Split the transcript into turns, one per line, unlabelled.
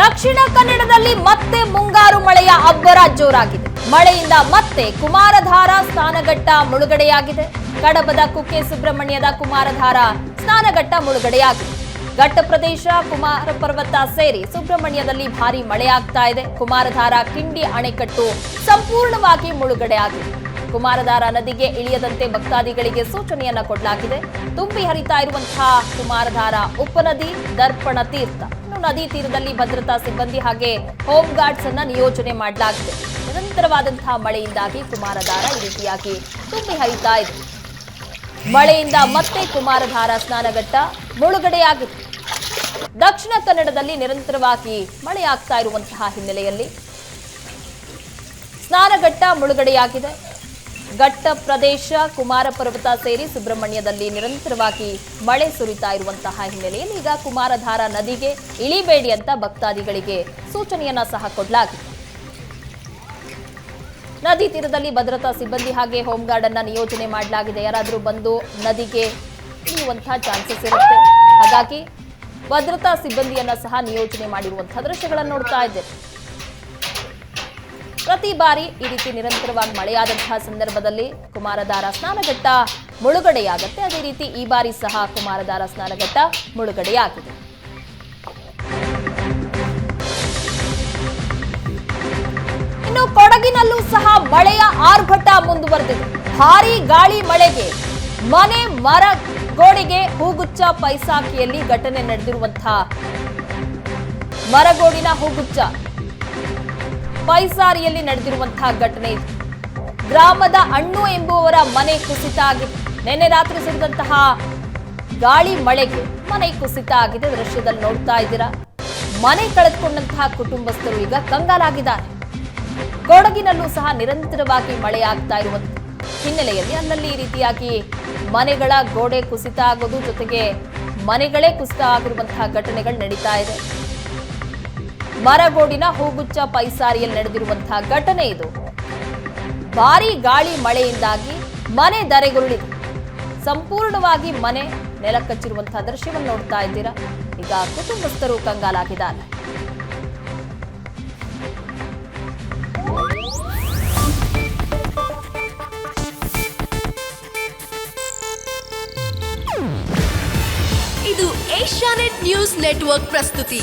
ದಕ್ಷಿಣ ಕನ್ನಡದಲ್ಲಿ ಮತ್ತೆ ಮುಂಗಾರು ಮಳೆಯ ಅಬ್ಬರ ಜೋರಾಗಿದೆ. ಮಳೆಯಿಂದ ಮತ್ತೆ ಕುಮಾರಧಾರ ಸ್ನಾನಘಟ್ಟ ಮುಳುಗಡೆಯಾಗಿದೆ. ಕಡಬದ ಕುಕ್ಕೆ ಸುಬ್ರಹ್ಮಣ್ಯದ ಕುಮಾರಧಾರ ಸ್ನಾನಘಟ್ಟ ಮುಳುಗಡೆಯಾಗಿದೆ. ಘಟ್ಟ ಪ್ರದೇಶ, ಕುಮಾರ ಪರ್ವತ ಸೇರಿ ಸುಬ್ರಹ್ಮಣ್ಯದಲ್ಲಿ ಭಾರಿ ಮಳೆಯಾಗ್ತಾ ಇದೆ. ಕುಮಾರಧಾರ ಕಿಂಡಿ ಅಣೆಕಟ್ಟು ಸಂಪೂರ್ಣವಾಗಿ ಮುಳುಗಡೆಯಾಗಿದೆ. ಕುಮಾರಧಾರ ನದಿಗೆ ಇಳಿಯದಂತೆ ಭಕ್ತಾದಿಗಳಿಗೆ ಸೂಚನೆಯನ್ನ ಕೊಡಲಾಗಿದೆ. ತುಂಬಿ ಹರಿತಾ ಇರುವಂತಹ ಕುಮಾರಧಾರ ಉಪನದಿ ದರ್ಪಣ ತೀರ್ಥ. ಇನ್ನು ನದಿ ತೀರದಲ್ಲಿ ಭದ್ರತಾ ಸಿಬ್ಬಂದಿ ಹಾಗೆ ಹೋಮ್ ಗಾರ್ಡ್ಸ್ ಅನ್ನ ನಿಯೋಜನೆ ಮಾಡಲಾಗಿದೆ. ನಿರಂತರವಾದಂತಹ ಮಳೆಯಿಂದಾಗಿ ಕುಮಾರಧಾರ ಈ ರೀತಿಯಾಗಿ ತುಂಬಿ ಹರಿತಾ ಇದೆ. ಮಳೆಯಿಂದ ಮತ್ತೆ ಕುಮಾರಧಾರ ಸ್ನಾನಘಟ್ಟ ಮುಳುಗಡೆಯಾಗಿತ್ತು ದಕ್ಷಿಣ ಕನ್ನಡದಲ್ಲಿ ನಿರಂತರವಾಗಿ ಮಳೆಯಾಗ್ತಾ ಇರುವಂತಹ ಹಿನ್ನೆಲೆಯಲ್ಲಿ ಸ್ನಾನಘಟ್ಟ ಮುಳುಗಡೆಯಾಗಿದೆ. ಘಟ್ಟ ಪ್ರದೇಶ ಕುಮಾರ ಪರ್ವತ ಸೇರಿ ಸುಬ್ರಹ್ಮಣ್ಯದಲ್ಲಿ ನಿರಂತರವಾಗಿ ಮಳೆ ಸುರಿತಾ ಇರುವಂತಹ ಹಿನ್ನೆಲೆಯಲ್ಲಿ ಈಗ ಕುಮಾರಧಾರ ನದಿಗೆ ಇಳಿಬೇಡಿ ಅಂತ ಭಕ್ತಾದಿಗಳಿಗೆ ಸೂಚನೆಯನ್ನ ಸಹ ಕೊಡಲಾಗಿದೆ. ನದಿ ತೀರದಲ್ಲಿ ಭದ್ರತಾ ಸಿಬ್ಬಂದಿ ಹಾಗೆ ಹೋಮ್ ಗಾರ್ಡ್ ಅನ್ನ ನಿಯೋಜನೆ ಮಾಡಲಾಗಿದೆ. ಯಾರಾದರೂ ಬಂದು ನದಿಗೆ ಇಳಿಯುವಂತಹ ಚಾನ್ಸಸ್ ಇರುತ್ತೆ. ಹಾಗಾಗಿ ಭದ್ರತಾ ಸಿಬ್ಬಂದಿಯನ್ನ ಸಹ ನಿಯೋಜನೆ ಮಾಡಿರುವಂತಹ ದೃಶ್ಯಗಳನ್ನು ನೋಡ್ತಾ ಇದ್ದೇವೆ ಪ್ರತಿ ಬಾರಿ ಈ ರೀತಿ ನಿರಂತರವಾಗಿ ಮಳೆಯಾದಂತಹ ಸಂದರ್ಭದಲ್ಲಿ ಕುಮಾರಧಾರ ಸ್ನಾನಘಟ್ಟ ಮುಳುಗಡೆಯಾಗುತ್ತೆ. ಅದೇ ರೀತಿ ಈ ಬಾರಿ ಸಹ ಕುಮಾರಧಾರ ಸ್ನಾನಘಟ್ಟ ಮುಳುಗಡೆಯಾಗಿದೆ. ಇನ್ನು ಕೊಡಗಿನಲ್ಲೂ ಸಹ ಮಳೆಯ ಆರ್ಭಟ ಮುಂದುವರೆದಿದೆ. ಭಾರೀ ಗಾಳಿ ಮಳೆಗೆ, ಮನೆ ಮರ ಗೋಡೆಗೆ ಹೂಗುಚ್ಚ ಪೈಸಾಕಿಯಲ್ಲಿ ಘಟನೆ ನಡೆದಿರುವಂತಹ ಮರಗೋಡಿನ ಹೂಗುಚ್ಚ ಪೈಸಾರಿಯಲ್ಲಿ ನಡೆದಿರುವಂತಹ ಘಟನೆ ಇದು. ಗ್ರಾಮದ ಅಣ್ಣು ಎಂಬುವವರ ಮನೆ ಕುಸಿತ ಆಗಿದೆ. ನಿನ್ನೆ ರಾತ್ರಿ ಸುರಿದಂತಹ ಗಾಳಿ ಮಳೆಗೆ ಮನೆ ಕುಸಿತ ಆಗಿದೆ. ದೃಶ್ಯದಲ್ಲಿ ನೋಡ್ತಾ ಇದ್ದೀರಾ? ಮನೆ ಕಳೆದುಕೊಂಡಂತಹ ಕುಟುಂಬಸ್ಥರು ಈಗ ಕಂಗಾಲಾಗಿದ್ದಾರೆ. ಕೊಡಗಿನಲ್ಲೂ ಸಹ ನಿರಂತರವಾಗಿ ಮಳೆಯಾಗ್ತಾ ಇರುವ ಹಿನ್ನೆಲೆಯಲ್ಲಿ ಅಲ್ಲಲ್ಲಿ ಈ ರೀತಿಯಾಗಿ ಮನೆಗಳ ಗೋಡೆ ಕುಸಿತ ಆಗೋದು ಜೊತೆಗೆ ಮನೆಗಳೇ ಕುಸಿತ ಆಗಿರುವಂತಹ ಘಟನೆಗಳು ನಡೀತಾ ಇದೆ. ಮರಗೋಡಿನ ಹೂಗುಚ್ಚ ಪೈಸಾರಿಯಲ್ಲಿ ನಡೆದಿರುವಂತಹ ಘಟನೆ ಇದು. ಭಾರೀ ಗಾಳಿ ಮಳೆಯಿಂದಾಗಿ ಮನೆ ಧರೆಗುರುಳಿದೆ. ಸಂಪೂರ್ಣವಾಗಿ ಮನೆ ನೆಲಕಚ್ಚಿರುವಂತಹ ದೃಶ್ಯವನ್ನು ನೋಡ್ತಾ ಇದ್ದೀರಾ? ಈಗ ಕುಟುಂಬಸ್ಥರು ಕಂಗಾಲಾಗಿದ್ದಾರೆ.
ಇದು ಏಷ್ಯಾನೆಟ್ ನ್ಯೂಸ್ ನೆಟ್ವರ್ಕ್ ಪ್ರಸ್ತುತಿ.